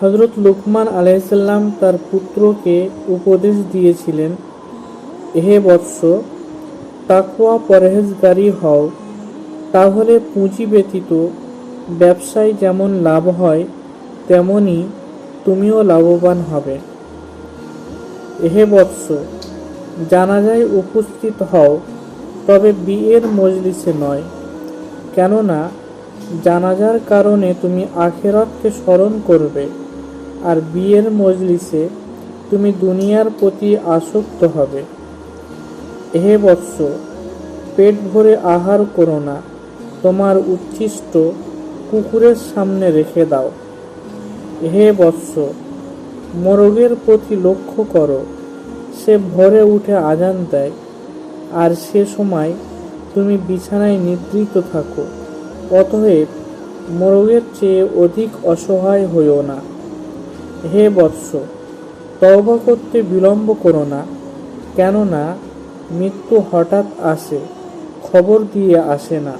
হজরত লুকমান আলাইসাল্লাম তার পুত্রকে উপদেশ দিয়েছিলেন, হে বৎস তাকুয়া পরহেজগারি হও। তাহলে পুঁজি ব্যতীত ব্যবসায় যেমন লাভ হয়, তেমনি তুমিও লাভবান হবে। হে বৎস, জানাজায় উপস্থিত হও, তবে বিয়ের মজলিসে নয়। কেননা, জানাজার কারণে তুমি আখেরাতকে স্মরণ করবে। আর বিয়ের মজলিসে তুমি দুনিয়ার প্রতি আসক্ত হবে। হে বৎস, পেট ভরে আহার করো না, তোমার উচ্ছিষ্ট কুকুরের সামনে রেখে দাও। হে বৎস, মোরগের প্রতি লক্ষ্য করো, সে ভরে উঠে আজান দেয়, আর সে সময় তুমি বিছানায় নিদ্রিত থাকো, অতএব মোরগের চেয়ে অধিক অসহায় হইও না। হে বৎস, তওবা করতে বিলম্ব করো না, কেননা মৃত্যু হঠাৎ আসে, খবর দিয়ে আসে না।